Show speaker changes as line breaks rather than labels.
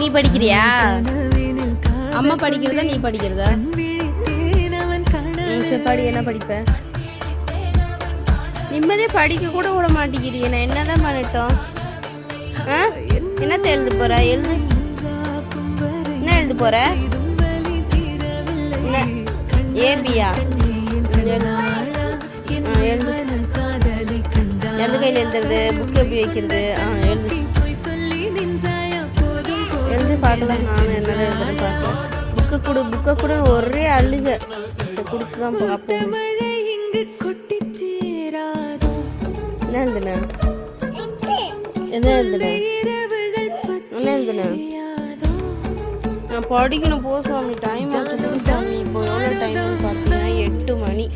நீ படிக்கிறியா? அம்மா படிக்கிறதா நீ படிக்கிறதா? ம், படி என்ன படிப்ப? நிம்மதியாக படிக்க கூட விட மாட்டேங்கிறிய நான் என்னதான் பண்ணட்டும்? ஆ? என்னத்த எழுத போற? எழுது. என்ன எழுத போற? என்ன? ஏபியா எழுது எழுது. எந்த கையில் எழுதுறது? புக் எப்படி வைக்கிறது? ஆ எழுது. பார்க்கல நானும் என்னதான் எழுதுறேன் பார்க்கலாம் புக்கை கொடு புக்கை கொடு ஒரே அழுக. சரி, கொடுத்து தான் பார்ப்போம். என்ன எழுதுன? என்ன எழுதுன? என்ன எழுதுன? நான் படிக்கணும் போ சுவாமி. டைம் ஆச்சு சாமி. இப்போ எவ்வளோ டைம் பார்த்தீங்கன்னா எட்டு மணி.